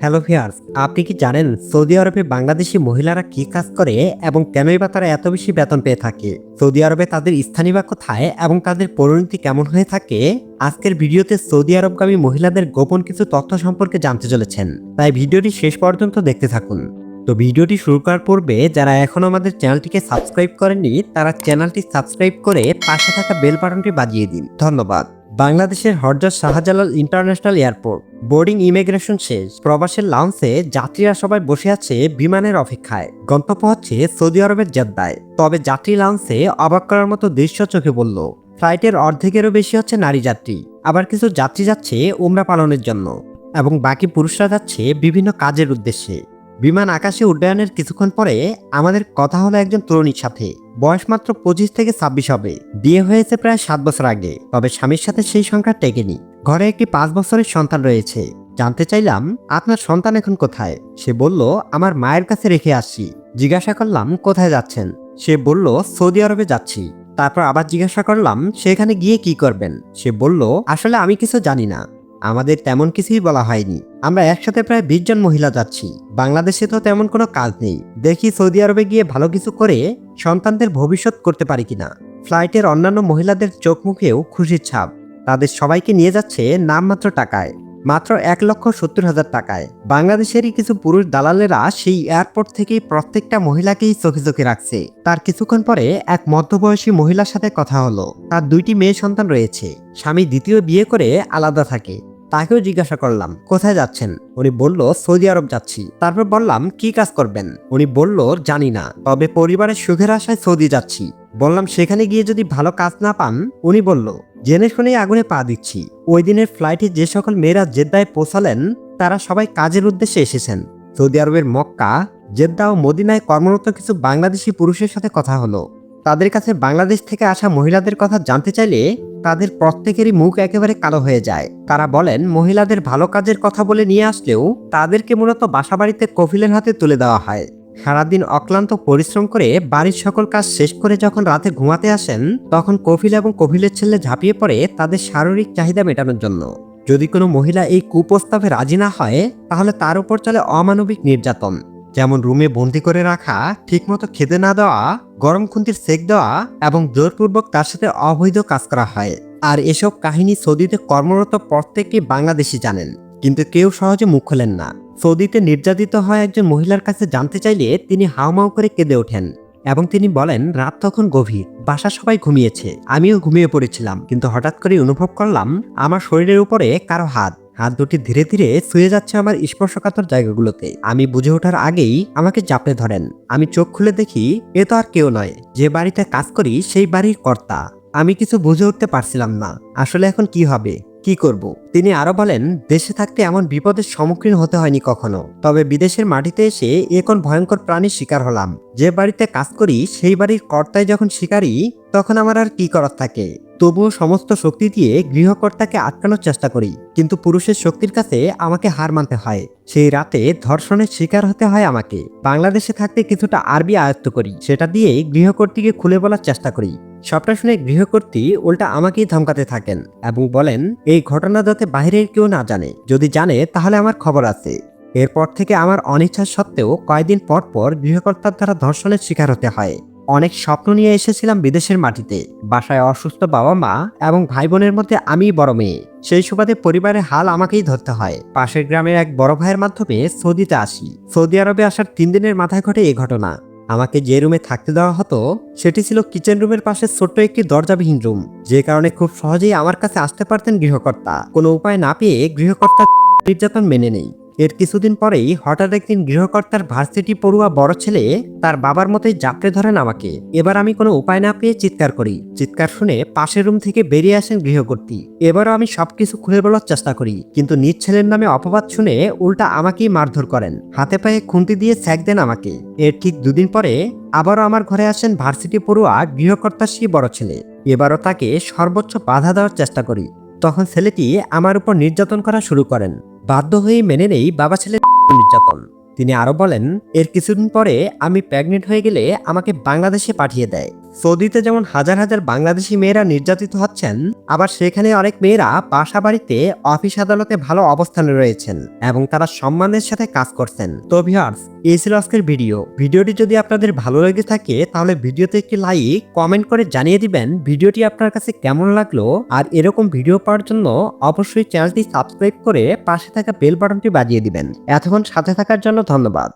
Hello viewers আপনি কি জানেন সৌদি আরবে বাংলাদেশি মহিলারা কি কাজ করে এবং কেনই বা তারা এত বেশি বেতন পেয়ে থাকে? সৌদি আরবে তাদের স্থানীয় বা কোথায় এবং তাদের পরিণতি কেমন হয়ে থাকে? আজকের ভিডিওতে সৌদি আরবগামী মহিলাদের গোপন কিছু তথ্য সম্পর্কে জানতে চলেছেন। তাই ভিডিওটি শেষ পর্যন্ত দেখতে থাকুন। তো ভিডিওটি শুরু করার পূর্বে যারা এখনও আমাদের চ্যানেলটিকে সাবস্ক্রাইব করেননি, তারা চ্যানেলটি সাবস্ক্রাইব করে পাশে থাকা বেল বাটনটি বাজিয়ে দিন। ধন্যবাদ। বাংলাদেশের হরজত Shahjalal international airport. Boarding immigration শেষ। প্রবাসের লাউন্সে যাত্রীরা সবাই বসে আছে বিমানের অপেক্ষায়। গন্তব্য হচ্ছে সৌদি আরবের জেদ্দায়। তবে যাত্রী লাউন্সে অবাক করার মতো দৃশ্য চোখে পড়ল। ফ্লাইটের অর্ধেকেরও বেশি হচ্ছে নারী যাত্রী। আবার কিছু যাত্রী যাচ্ছে উমরা পালনের জন্য। এবং বাকি পুরুষরা যাচ্ছে বিভিন্ন কাজের উদ্দেশ্যে। বিমান আকাশে উড্ডয়নের কিছুক্ষণ পরে আমাদের কথা হলো একজন তরুণীর সাথে। বয়স মাত্র পঁচিশ থেকে ছাব্বিশ হবে। বিয়ে হয়েছে প্রায় সাত বছর আগে, তবে স্বামীর সাথে সেই সংখ্যা টেকেনি। ঘরে একটি পাঁচ বছরের সন্তান রয়েছে। জানতে চাইলাম, আপনার সন্তান এখন কোথায়? সে বলল, আমার মায়ের কাছে রেখে আসছি। জিজ্ঞাসা করলাম, কোথায় যাচ্ছেন? সে বলল, সৌদি আরবে যাচ্ছি। তারপর আবার জিজ্ঞাসা করলাম, সেখানে গিয়ে কি করবেন? সে বলল, আসলে আমি কিছু জানি না। আমাদের তেমন কিছুই বলা হয়নি। আমরা একসাথে প্রায় বিশ জন মহিলা যাচ্ছি। বাংলাদেশে তো তেমন কোনো কাজ নেই। দেখি সৌদি আরবে গিয়ে ভালো কিছু করে সন্তানদের ভবিষ্যৎ করতে পারি কিনা। ফ্লাইটের অন্যান্য মহিলাদের চোখ মুখেও খুশির ছাপ। তাদের সবাইকে নিয়ে যাচ্ছে নামমাত্র টাকায়। মাত্র এক লক্ষ সত্তর হাজার টাকায়। বাংলাদেশেরই কিছু পুরুষ দালালেরা সেই এয়ারপোর্ট থেকেই প্রত্যেকটা মহিলাকেই চোখে চোখে রাখছে। তার কিছুক্ষণ পরে এক মধ্যবয়সী মহিলার সাথে কথা হলো। তার দুইটি মেয়ে সন্তান রয়েছে। স্বামী দ্বিতীয় বিয়ে করে আলাদা থাকে। তাকেও জিজ্ঞাসা করলাম, কোথায় যাচ্ছেন? উনি বলল, সৌদি আরব যাচ্ছি। তারপর বললাম, কি কাজ করবেন? উনি বলল, জানি না, তবে পরিবারের সুখের আশায় সৌদি যাচ্ছি। বললাম, সেখানে গিয়ে যদি ভালো কাজ না পান? উনি বলল, জেনে শুনে আগুনে পা দিচ্ছি। ওই দিনের ফ্লাইটে যে সকল মেয়েরা জেদ্দায় পৌঁছালেন, তারা সবাই কাজের উদ্দেশ্যে এসেছেন। সৌদি আরবের মক্কা, জেদ্দা ও মদিনায় কর্মরত কিছু বাংলাদেশি পুরুষের সাথে কথা হলো। তাদের কাছে বাংলাদেশ থেকে আসা মহিলাদের কথা জানতে চাইলে তাদের প্রত্যেকেরই মুখ একেবারে কালো হয়ে যায়। তারা বলেন, মহিলাদের ভালো কাজের কথা বলে নিয়ে আসলেও তাদেরকে মূলত বাসাবাড়িতে কফিলের হাতে তুলে দেওয়া হয়। সারাদিন অক্লান্ত পরিশ্রম করে বাড়ির সকল কাজ শেষ করে যখন রাতে ঘুমাতে আসেন, তখন কফিল এবং কফিলের ছেলে ঝাঁপিয়ে পড়ে তাদের শারীরিক চাহিদা মেটানোর জন্য। যদি কোনো মহিলা এই কুপ্রস্তাবে রাজি না হয়, তাহলে তার উপর চলে অমানবিক নির্যাতন। যেমন রুমে বন্দি করে রাখা, ঠিকমতো খেতে না দেওয়া, গরম খুন্তির সেক দেওয়া এবং জোরপূর্বক তার সাথে অবৈধ কাজ করা হয়। আর এসব কাহিনী সৌদিতে কর্মরত প্রত্যেকেই বাংলাদেশি জানেন। কিন্তু কেউ সহজে মুখ খোলেন না। সৌদিতে নির্যাতিত হয় একজন মহিলার কাছে জানতে চাইলে তিনি হাউমাউ করে কেঁদে ওঠেন এবং তিনি বলেন, রাত তখন গভীর বাসা সবাই ঘুমিয়েছে। আমিও ঘুমিয়ে পড়েছিলাম, কিন্তু হঠাৎ করে অনুভব করলাম, আমার শরীরের উপরে কারও হাত হাত দুটি ধীরে ধীরে ছুঁয়ে যাচ্ছে আমার স্পর্শকাতর জায়গাগুলোতে। আমি বুঝে ওঠার আগেই আমাকে জাপে ধরেন। আমি চোখ খুলে দেখি, এ তো আর কেউ নয়। যে বাড়িতে কাজ করি, সেই বাড়ির কর্তা। আমি কিছু বুঝে উঠতে পারছিলাম না। আসলে এখন কি হবে? কি করব? তিনি আরও বলেন, দেশে থাকতে এমন বিপদের সম্মুখীন হতে হয়নি কখনো। তবে বিদেশের মাটিতে এসে এখন ভয়ঙ্কর প্রাণীর শিকার হলাম। যে বাড়িতে কাজ করি, সেই বাড়ির কর্তায় যখন শিকারি, তখন আমার আর কি করার থাকে? তবুও সমস্ত শক্তি দিয়ে গৃহকর্তাকে আটকানোর চেষ্টা করি। কিন্তু পুরুষের শক্তির কাছে আমাকে হার মানতে হয়। সেই রাতে ধর্ষণের শিকার হতে হয় আমাকে। বাংলাদেশে থাকতে কিছুটা আরবি আয়ত্ত করি। সেটা দিয়েই গৃহকর্তীকে খুলে বলার চেষ্টা করি। সবটা শুনে গৃহকর্তী উল্টা আমাকেই ধমকাতে থাকেন এবং বলেন, এই ঘটনা যাতে বাইরের কেউ না জানে, যদি জানে তাহলে আমার খবর আছে। এরপর থেকে আমার অনিচ্ছা সত্ত্বেও কয়েকদিন পর পর গৃহকর্তার দ্বারা ধর্ষণের শিকার হতে হয়। অনেক স্বপ্ন নিয়ে এসেছিলাম বিদেশের মাটিতে, বাসায় অসুস্থ বাবা মা এবং ভাই বোনের মধ্যে আমিই বড় মেয়ে। সেই সুবাদে পরিবারের হাল আমাকেই ধরতে হয়। পাশের গ্রামের এক বড় ভাইয়ের মাধ্যমে সৌদিতে আসি। সৌদি আরবে আসার তিন দিনের মাথায় ঘটে এই ঘটনা। আমাকে যে রুমে থাকতে দেওয়া হতো, সেটি ছিল কিচেন রুমের পাশে ছোট্ট একটি দরজাবিহীন রুম, যে কারণে খুব সহজেই আমার কাছে আসতে পারতেন গৃহকর্তা। কোনো উপায় না পেয়ে গৃহকর্তা নির্যাতন মেনে নেই। এর কিছুদিন পরেই হঠাৎ একদিন গৃহকর্তার ভার্সিটি পড়ুয়া বড় ছেলে তার বাবার মতোই জাপটে ধরেন আমাকে। এবার আমি কোনো উপায় না পেয়ে চিৎকার করি। চিৎকার শুনে পাশের রুম থেকে বেরিয়ে আসেন গৃহকর্তী এবারও আমি সবকিছু খুলে বলার চেষ্টা করি, কিন্তু নিজ ছেলের নামে অপবাদ শুনে উল্টা আমাকেই মারধর করেন। হাতে পায়ে খুন্তি দিয়ে স্যাক দেন আমাকে। এর ঠিক দুদিন পরে আবারও আমার ঘরে আসেন ভার্সিটি পড়ুয়া গৃহকর্তা সেই বড় ছেলে। এবারও তাকে সর্বোচ্চ বাধা দেওয়ার চেষ্টা করি। তখন ছেলেটি আমার উপর নির্যাতন করা শুরু করেন। বাধ্য হয়ে মেনে নেই বাবা ছেলে নির্যাতন। তিনি আরও বলেন, এর কিছুদিন পরে আমি প্রেগনেন্ট হয়ে গেলে আমাকে বাংলাদেশে পাঠিয়ে দেয়। সৌদিতে যেমন হাজার হাজার বাংলাদেশি মেয়েরা নির্যাতিত হচ্ছেন, আবার সেখানে অনেক মেয়েরা বাসা বাড়িতে অফিস আদালতে ভালো অবস্থানে রয়েছেন এবং তারা সম্মানের সাথে কাজ করছেন। তো ভিউয়ার্স এই ছিল আজকের ভিডিও ভিডিওটি যদি আপনাদের ভালো লেগে থাকে, তাহলে ভিডিওতে একটি লাইক কমেন্ট করে জানিয়ে দিবেন ভিডিওটি আপনার কাছে কেমন লাগল। আর এরকম ভিডিও পাওয়ার জন্য অবশ্যই চ্যানেলটি সাবস্ক্রাইব করে পাশে থাকা বেল বাটনটি বাজিয়ে দিবেন। এতক্ষণ সাথে থাকার জন্য ধন্যবাদ।